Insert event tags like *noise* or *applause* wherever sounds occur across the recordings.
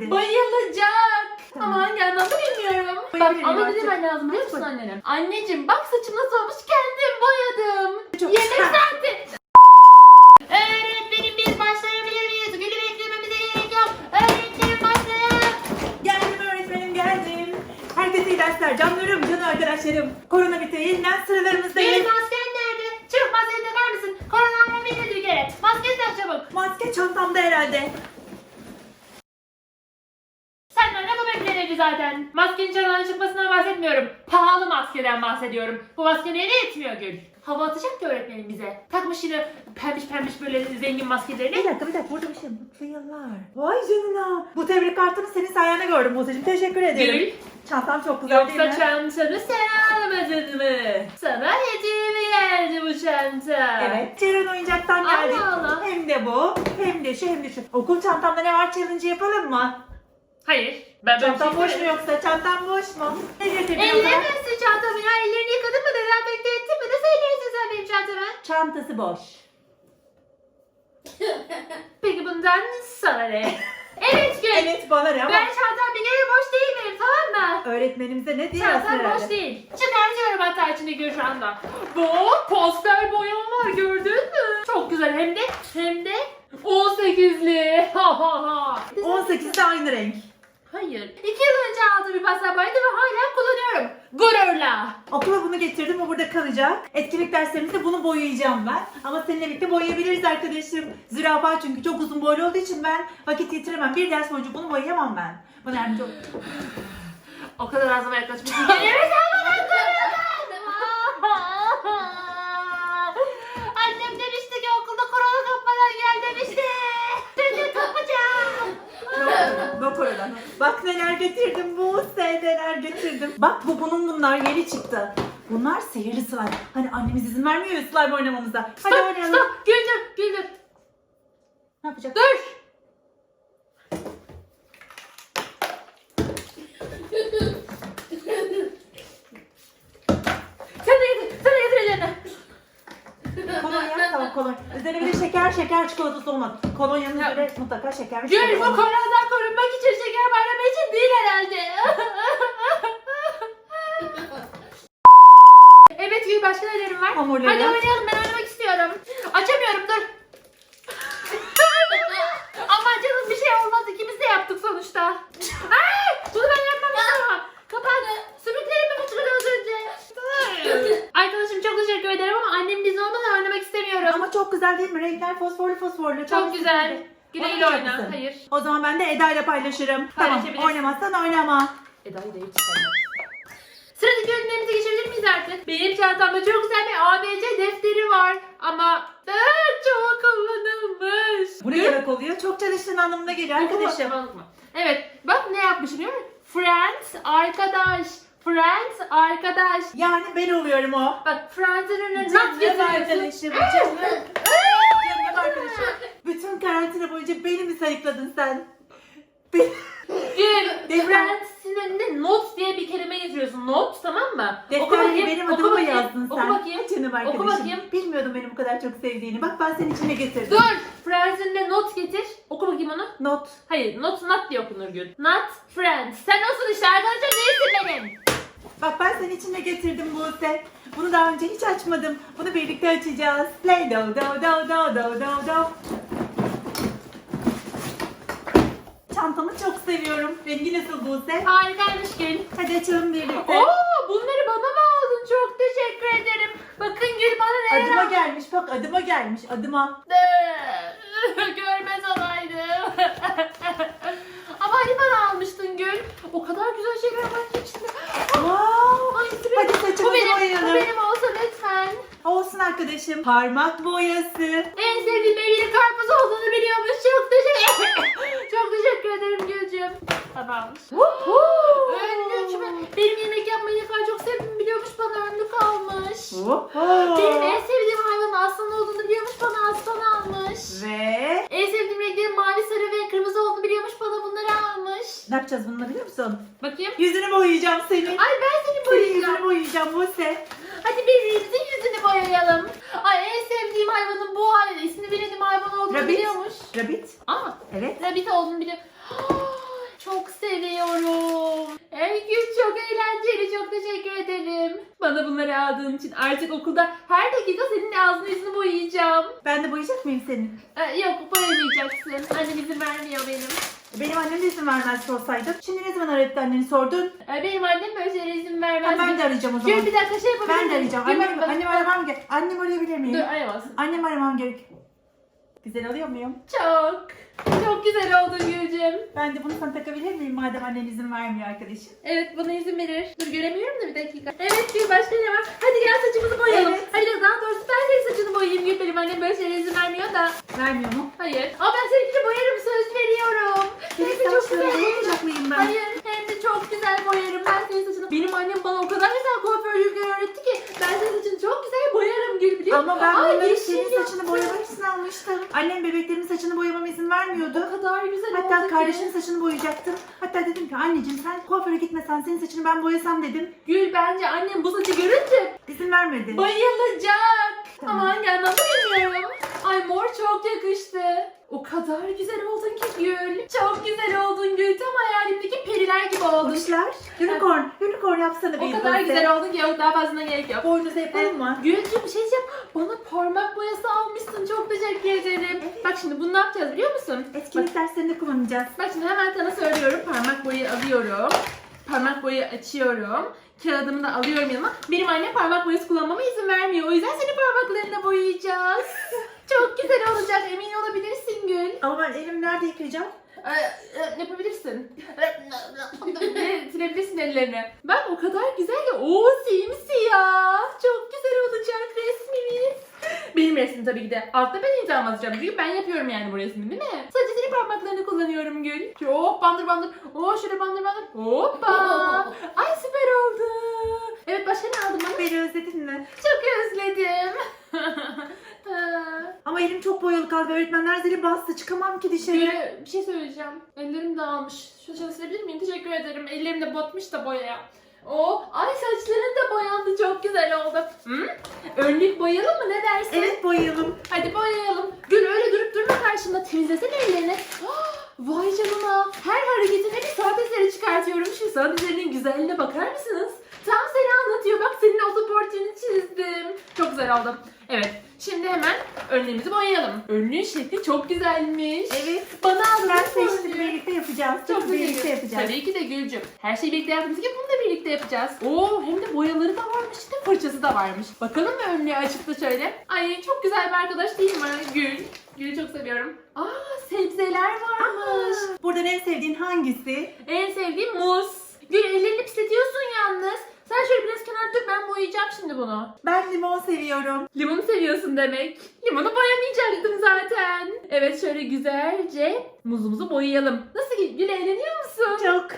Bayılacak. Tamam. Ama hangi anlamda bilmiyorum. Bak Bayılırım ama ne artık. demen lazım biliyor musun annene? Anneciğim bak saçım nasıl olmuş kendim boyadım. Çok Yemek güzel. saati. Öğretmenim biz başlayabilir miyiz? Günü beklememize gerek yok. Öğretmenim başlayalım. Geldim öğretmenim geldim. Herkese iyi dersler canlarım, can arkadaşlarım. Korona bitti. Yeniden sıralarımızdayız. Benim masken nerede? Çabuk maskeni takar mısın? Korona beni bir kere. Maskeni tak çabuk. Maske çantamda herhalde. Zaten? Maskenin çanadan çıkmasından bahsetmiyorum. Pahalı maskeden bahsediyorum. Bu maske neye yetmiyor Gül? Hava atacak ki öğretmenim bize. Takmış yine pembiş pembiş böyle zengin Bir maskelerini. dakika bir dakika burada bir şey. Mutlu yıllar. Vay canına. Bu tebrik kartını senin sayende gördüm Buse'cim. Teşekkür ederim. Gül. Çantam çok güzel değil Yoksa mi? çantanı sen almadın mı? Sana hediye mi geldi bu çanta? Evet. Ceren oyuncaktan geldi. Allah Allah. Hem de bu, hem de şu, hem de şu. Okul çantamda ne var challenge yapalım mı? Hayır. Ben Çantam şey boş mu yoksa? Çantam boş mu? *laughs* Ne? Ellemezsin çantamı ya. Ellerini yıkadın mı? Dezenfekte ettin mi? Nasıl ellersin sen benim çantamı? Çantası boş. *laughs* Peki bundan sana ne? *laughs* evet Gül. Evet bana ne ama Ben çantam bir kere boş değil benim tamam mı? öğretmenimize ne diyorsun Çantam herhalde? boş değil. Çıkartıyorum hatta içinde Gül şu anda. Bu pastel boyam var gördün mü? Çok güzel hem de hem de 18'li. Ha ha ha. 18'de aynı renk. Hayır. İki yıl önce aldığım bir boyaydı ve hala kullanıyorum. Gururla. Okula bunu getirdim, o burada kalacak. Etkinlik derslerimizde bunu boyayacağım ben. Ama seninle birlikte boyayabiliriz arkadaşım. Zürafa çünkü çok uzun boylu olduğu için ben vakit yitiremem. Bir ders boyunca bunu boyayamam ben. Bana yardımcı ol. O kadar ağzıma yaklaşmış. Geliriz almadan Annem demişti ki okulda korona kapmadan gel demişti. Şimdi kapacağım. Bak oradan. Bak neler getirdim bu neler getirdim. Bak bu bunun bunlar yeni çıktı. Bunlar sihirli slime. Hani annemiz izin vermiyor ya slime oynamamıza. Hadi Stop oynayalım. stop güldür güldür. Ne yapacak? Dur. Sen de getir, sen de getir ellerini. Kolonya. Üzerine bir de şeker şeker çikolatası olmaz. Kolonyanın Ya. üzerine mutlaka şeker ve Gül bu çikolata koronadan korunmak için şeker bayramı için değil herhalde. *laughs* evet Gül başka nelerim var? Hamurları. Hadi oynayalım ben oynamak istiyorum. Açamıyorum dur. Ama canım bir şey olmaz ikimiz de yaptık sonuçta. Ay, bunu ben yapmamıştım ama. Kapat. Sümüklerimi mi çıkardın az önce? Arkadaşım çok teşekkür ederim ama annem bizim olmadan oynamak istemiyorum. Ama çok güzel değil mi? Renkler fosforlu fosforlu. çok güzel. Güle güle Oynayacak oyna. mısın? Hayır. O zaman ben de Eda ile paylaşırım. Tamam. Paylaşabilirsin. Oynamazsan oynama. Eda'yı da hiç sevmem. Sıradaki ürünlerimize geçebilir miyiz artık? Benim çantamda çok güzel bir ABC defteri var. Ama çok kullanılmış. Bu ne demek oluyor? Çok çalıştığın anlamına geliyor arkadaşım. Okuma. Evet. Bak ne yapmışım biliyor musun? Friends, arkadaş. Friends, arkadaş. Yani ben oluyorum o. Bak Friends'in önüne not Canım getiriyorsun. arkadaşım. Canım. Canım arkadaşım. Bütün karantina boyunca beni mi sayıkladın sen? Beni- Gül, Defter- Friends'in önünde not diye bir kelime yazıyorsun. Not tamam mı? Oku Defterle bakayım, benim oku adımı mı yazdın sen? Oku bakayım. Canım arkadaşım. bakayım. Bilmiyordum beni bu kadar çok sevdiğini. Bak ben senin içine getirdim. Dur. Friends'in not getir. Not. Hayır, not not diye okunur Gül. Not friends. Sen olsun işte arkadaşlar değilsin benim. Bak ben senin içine getirdim Buse. Bunu daha önce hiç açmadım. Bunu birlikte açacağız. Play do do do do do do do. Çantamı çok seviyorum. Rengi nasıl Buse? Harikaymış Gül. Hadi açalım birlikte. Oo, bunları bana mı aldın? Çok teşekkür ederim. Bakın Gül bana neler Adıma aldı. gelmiş bak adıma gelmiş adıma. *laughs* Gül. O kadar güzel şeyler var ki içinde. Wow. Ay, süper. Hadi bu saçımızı benim, bu boyayalım. benim olsa lütfen. Olsun arkadaşım. Parmak boyası. En sevdiğim meyveli karpuz olduğunu biliyormuş. Çok teşekkür *laughs* Çok teşekkür ederim Gülcüm. Tamammış. Önlük mü? Benim yemek yapmayı ne kadar çok sevdiğimi biliyormuş bana önlük almış. Benim en sevdiğim hayvanın aslan olduğunu biliyormuş bana aslan almış. Ve En sevdiğim renklerin mavi, sarı ve kırmızı olduğunu biliyormuş bana bunları almış. ne yapacağız bununla biliyor musun? Bakayım. Yüzünü boyayacağım senin. Ay ben seni Senin boyayacağım. yüzünü boyayacağım Buse. Hadi birbirimizin yüzünü boyayalım. Ay en sevdiğim hayvanın bu hayvan. İsmini bildiğim hayvan olduğunu Rabbit. biliyormuş. Rabbit. Aa, Evet. Rabbit olduğunu biliyor. *gasps* çok seviyorum. Gül çok eğlenceli. Çok teşekkür ederim. Bana bunları aldığın için artık okulda her dakika senin ağzını yüzünü boyayacağım. Ben de boyayacak mıyım seni? Ee, yok boyamayacaksın. Annem izin vermiyor benim. Benim annem de izin vermez sorsaydın. Şimdi ne zaman öğretti anneni sordun? Ee, benim annem böyle şeylere izin Ha, vermez. ben de arayacağım o zaman. bir dakika şey yapabilir Ben de miyim? arayacağım. Annem, bak- annem aramam gerek. Annem arayabilir miyim? Dur arayamazsın. Annem aramam gerek. Güzel alıyor muyum? Çok. Çok güzel oldun Gülcüm. Ben de bunu sana takabilir miyim madem annen izin vermiyor arkadaşım? Evet bana izin verir. Dur göremiyorum da bir dakika. Evet Gül başka ne var? Hadi gel saçımızı boyayalım. Evet. Hadi daha doğrusu ben senin saçını boyayayım Gül. Benim annem böyle şeylere izin vermiyor da. Vermiyor mu? Hayır. Ama ben seninkini boyarım söz veriyorum. De çok güzel. boyamayacak mıyım ben? Hayır hem de çok güzel boyarım. Ben senin saçını. Benim annem bana o kadar güzel kuaförlükler öğretti ki. Ben senin saçını çok güzel boyarım Gül biliyor musun? Ama ben Ay, bunları yeşil senin saçını boyamak için almıştım. Annem bebeklerimin saçını boyamama izin vermiyordu. O kadar güzel oldu Hatta ki. saçını boyayacaktım. Hatta dedim ki anneciğim sen kuaföre gitmesen senin saçını ben boyasam dedim. Gül bence annem bu saçı görünce İzin vermedi. Bayılacak. Tamam. Ama hangi anlamda bilmiyorum. Ay mor çok yakıştı. O kadar güzel oldun ki Gül. Çok güzel oldun Gül. Tam hayalimdeki periler gibi oldun. Kuşlar. Yapsana O bir kadar bölse. güzel oldun ki yok daha fazlasına gerek yok. Boynuza yapalım mı? Gülcüm bir şey diyeceğim. Bana parmak boyası almışsın. Çok teşekkür ederim. Bak şimdi bunu ne yapacağız biliyor musun? Etkinlik derslerinde kullanacağız. bak şimdi hemen sana söylüyorum. Parmak boyayı alıyorum. Parmak boyayı açıyorum. Kağıdımı da alıyorum yanıma. Benim annem parmak boyası kullanmama izin vermiyor. O yüzden senin parmaklarını boyayacağız. *laughs* Çok güzel olacak. Emin olabilirsin Gül. Ama ben elimi nerede yıkayacağım? Ee, e, yapabilirsin. Silebilirsin ellerini. Bak o kadar güzel ya. Oo simsiyah. Çok güzel olacak resmimiz. Benim resmim tabii ki de. Altta ben imza atacağım. Çünkü ben yapıyorum yani bu resmi değil mi? Sadece senin parmaklarını kullanıyorum Gül. Hop bandır bandır. Oo şöyle bandır bandır. Hoppa. Ay süper oldu. Evet başka ne aldın bana? Beni özledin mi? Çok özledim. Ama elim çok boyalı kaldı. Öğretmenler zili bastı. Çıkamam ki dışarı. Bir, bir şey söyleyeceğim. Ellerim dağılmış. Şu çalıştırabilir miyim? Teşekkür ederim. Ellerim de batmış da boyaya. O, ay saçların da boyandı. Çok güzel oldu. Hı? Önlük boyayalım mı? Ne dersin? Evet boyayalım. Hadi boyayalım. Gül öyle durup durma karşımda. Temizlesene ellerini. Ah, *gasps* Vay canına. Her hareketine bir saat eseri çıkartıyorum. Şu saat eserinin güzelliğine bakar mısınız? Tam seni anlatıyor. Bak senin otoportunu çizdim. Çok güzel oldu. Evet. Şimdi hemen önlüğümüzü boyayalım. Önlüğün şekli çok güzelmiş. Evet. Bana aldın seçtim. önlüğü? Birlikte yapacağız. Çok Çok birlikte teşekkür yapacağız. Tabii ki de Gülcüm. Her şeyi birlikte yaptığımız gibi bunu da birlikte yapacağız. Oo hem de boyaları da varmış. De fırçası da varmış. Bakalım mı önlüğü açıkta şöyle. Ay çok güzel bir arkadaş değil mi Gül? Gül'ü çok seviyorum. Aa sebzeler varmış. Aa, Buradan en sevdiğin hangisi? En sevdiğim muz. Gül ellerini pisletiyorsun yalnız. Sen şöyle biraz kenara dur ben boyayacağım şimdi bunu. Ben limon seviyorum. Limonu seviyorsun demek. Limonu boyamayacaktım zaten. Evet şöyle güzelce muzumuzu boyayalım. Nasıl Gül eğleniyor musun? Çok.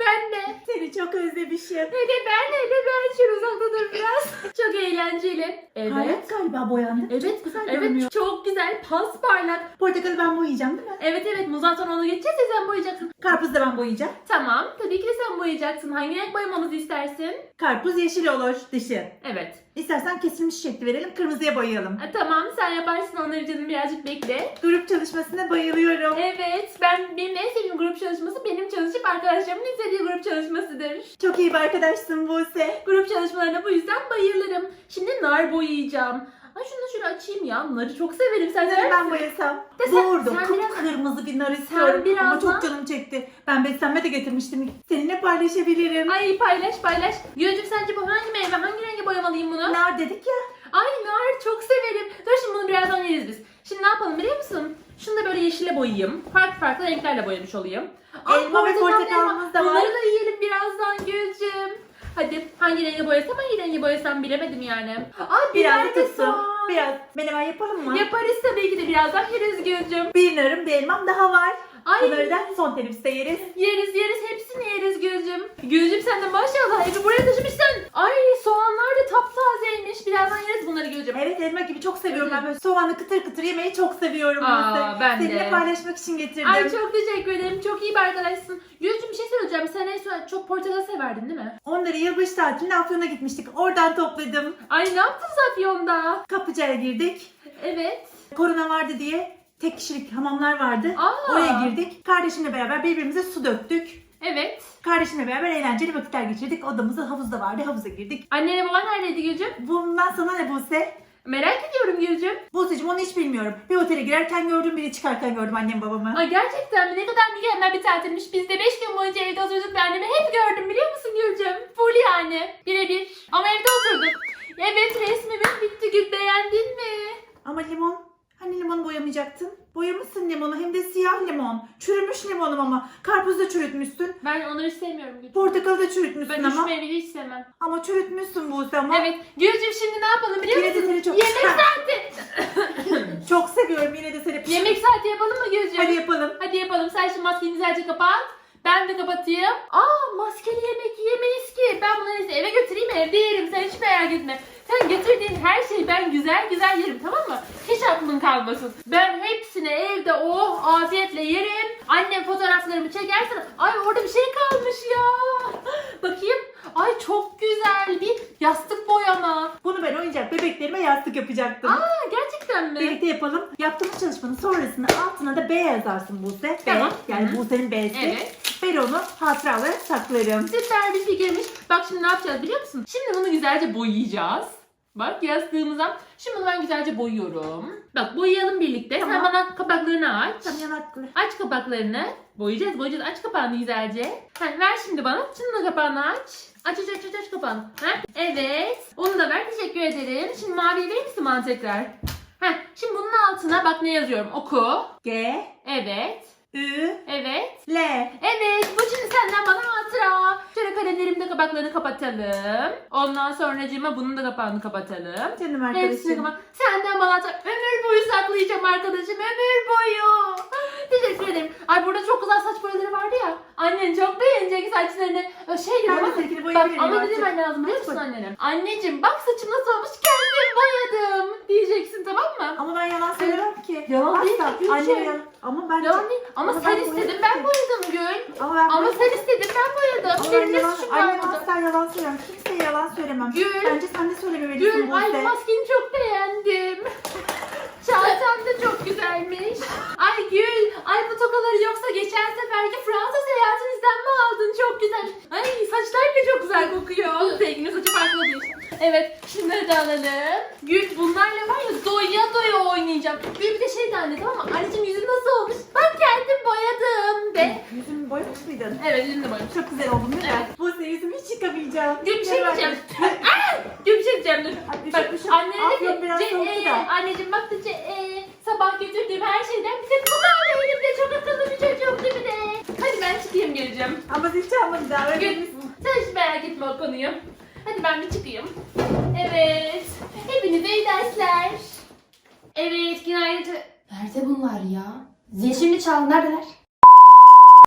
Ben de. Seni çok özlemişim. Hele ben hele ben şöyle uzakta dur biraz. Çok eğlenceli. Evet. Hayat galiba boyandı. Evet, Çok güzel evet görünüyor. çok güzel, pas parlak. Portakalı ben boyayacağım değil mi? Evet evet, muzdan sonra onu geçeceğiz ya sen boyayacaksın. Karpuz da ben boyayacağım. Tamam, tabii ki de sen boyayacaksın. Hangi renk boyamamızı istersin? Karpuz yeşil olur dışı. Evet. İstersen kesilmiş şekli verelim. Kırmızıya boyayalım. Ha, tamam, sen yaparsın onları canım birazcık bekle. Grup çalışmasına bayılıyorum. Evet, ben benim en sevdiğim grup çalışması benim çalışıp arkadaşlarımın izlediği grup çalışmasıdır. Çok iyi bir arkadaşsın Buse. Grup çalışmalarına bu yüzden bayılırım. Şimdi nar boyayacağım. Ay şunu da şöyle açayım ya. Narı çok severim. Sen sever ben misin? boyasam. De sen- Doğurdum. sen biraz- Kıpkırmızı bir nar istiyorum. Ama birazdan- çok canım çekti. Ben beslenme de getirmiştim. Seninle paylaşabilirim. Ay paylaş paylaş. Gülcüm sence bu hangi meyve? Hangi rengi boyamalıyım bunu? Nar dedik ya. Ay nar çok severim. Dur şimdi bunu birazdan yeriz biz. Şimdi ne yapalım biliyor musun? Şunu da böyle yeşile boyayayım. Farklı farklı renklerle boyamış olayım. Elma ve portakal, portakalımız da var. Bunları da yiyelim birazdan Gülcüm. Hadi hangi rengi boyasam hangi rengi boyasam bilemedim yani. Biraz biber de tutsun. Biraz menemen yapalım mı? Yaparız tabii ki de birazdan yeriz Gülcüm. Bir narım bir elmam daha var. Ay Bunları da son teneffüste yeriz. Yeriz yeriz hepsini yeriz Gülcüm. Gülcüm sen de maşallah evi buraya taşımışsın. Ay soğanlar da taptazeymiş. Birazdan yeriz bunları Gülcüm. Evet elma gibi çok seviyorum ben böyle soğanlı kıtır kıtır yemeyi çok seviyorum. Aa, ben de. Seninle paylaşmak için getirdim. Ay çok teşekkür ederim. Çok iyi bir arkadaşsın. Gülcüm bir şey söyleyeceğim. Sen en son çok portakal severdin değil mi? Onları yılbaşı tatiline Afyon'a gitmiştik. Oradan topladım. Ay ne yaptın Afyon'da? Kapıcı'ya girdik. Evet. Korona vardı diye tek kişilik hamamlar vardı. Aa. Oraya girdik. Kardeşimle beraber birbirimize su döktük. Evet. Kardeşimle beraber eğlenceli vakitler geçirdik. Odamızda havuz da vardı. Havuza girdik. Annenle baban neredeydi Gülcüm? Bundan sana ne Buse? Merak ediyorum Gülcüm. Buse'cim onu hiç bilmiyorum. Bir otele girerken gördüm, biri çıkarken gördüm annem babamı. Ay gerçekten mi? Ne kadar mükemmel bir tatilmiş. Biz de 5 gün boyunca evde oturduk ve annemi hep gördüm biliyor musun Gülcüm? Full yani. Birebir. Ama evde oturduk. Evet resmimiz bitti Gül beğendin mi? Ama limon, limonu boyamayacaktın? Boyamışsın limonu hem de siyah limon. Çürümüş limonum ama. Karpuzu da çürütmüşsün. Ben onları sevmiyorum Gülcüm. Portakalı da çürütmüşsün Ben üç ama. meyveli hiç sevmem. Ama çürütmüşsün Buse ama. Evet. Gülcüm şimdi ne yapalım biliyor Yine de musun? seni çok Yemek saati. *laughs* Çok seviyorum yine de seni. Yemek saati yapalım mı Gülcüm? Hadi yapalım. Hadi yapalım. Sen şimdi maskeni güzelce kapat. Ben de kapatayım. Aa maskeli yemek yemeyiz ki. Ben bunları eve götüreyim evde yerim. Sen hiç merak etme. Sen getirdiğin her şeyi ben güzel güzel yerim tamam mı? Hiç aklın kalmasın. Ben hepsini evde oh afiyetle yerim. Annem fotoğraflarımı çekersen ay orada bir şey kalmış ya. *gasps* Bakayım. Ay çok güzel bir yastık boyama. Bunu ben oyuncak bebeklerime yastık yapacaktım. Aa gerçekten mi? Birlikte yapalım. Yaptığımız çalışmanın sonrasında altına da B yazarsın Buse. Tamam. B. Yani Hı hı. Buse'nin B'si. Evet. Ben onu hatıra olarak saklarım. Süper bir fikirmiş. Bak şimdi ne yapacağız biliyor musun? Şimdi bunu güzelce boyayacağız. Bak yastığımıza. Şimdi bunu ben güzelce boyuyorum. Bak boyayalım birlikte. Sen Tamam. bana kapaklarını aç. Tam yanaklı. Aç kapaklarını. Boyayacağız boyayacağız. Aç kapağını güzelce. Ha, ver şimdi bana. Şimdi de kapağını aç. Aç aç aç aç, aç kapağını. Ha? Evet. Onu da ver. Teşekkür ederim. Şimdi mavi verir misin bana tekrar? Ha, şimdi bunun altına bak ne yazıyorum. Oku. G. Evet. Ü. Evet. L. Evet, bu şimdi senden bana hatıra. Şöyle kalemlerin de kapaklarını kapatalım. Ondan sonra bunun da kapağını kapatalım. Canım Hepsini arkadaşım. kapat. Senden bana hatıra. Ömür boyu saklayacağım arkadaşım. Ömür boyu. Teşekkür ederim. Ay burada çok güzel saç boyaları vardı ya. Annen çok beğenecek saçlarını. Şey Ben dedim de ama. seninkini Bak boyayabilirim ama ne artık. demen lazım biliyor musun bak. annene? Anneciğim bak saçım nasıl olmuş kendim boyadım diyeceksin tamam mı? Ama ben yalan söylemem ki. Yalan değil Asla. ki, Gülçin. Annem yalan. Ama ben Yani ama, Ama sen ben istedin boyadım ben boyadım Gül. Ama ben Ama sen istedin ben boyadım. Benim ne yalan, suçum var annem burada? asla yalan söylemem. Kimseye yalan söylemem. Gül. Bence sen de söylememelisin Gül, ay Buse. maskeni çok beğendim. *laughs* Çantan da çok güzelmiş. Ay Gül, ay bu tokaları yoksa geçen seferki Fransa seyahatinizden mi aldın? Çok güzel. Ay saçlar bile çok güzel kokuyor. Zenginin saçı farklı değil. Evet, şunları da alalım. Gül, bunlarla var ya doya doya oynayacağım. Gül bir de şey de anne tamam mı? Anneciğim yüzün nasıl olmuş? Ben kendim boyadım de. Yüzümü boyamış mıydın? Evet, yüzünü de boyadım. Çok güzel oldun değil mi? Evet. Buse yüzümü hiç yıkamayacağım. Gül bir şey diyeceğim. Aa, Gül bir şey diyeceğim dur. Ay, Bak üşütmüşüm. annene Afyon de biraz ki soğuktu "Ce- da." e, anneciğim bak da ce- e, sabah götürdüğüm her şeyden bir tek bu kaldı elimde çok akıllı bir çocuğum değil mi de? Hadi ben çıkayım geleceğim. Ama zil çalmadı daha. Öyle Gül sen hiç merak etme o konuyu. Hadi ben bir çıkayım. Evet. Hepinize iyi dersler. Evet günaydın. Nerede bunlar ya? Zil şimdi çaldı. Neredeler?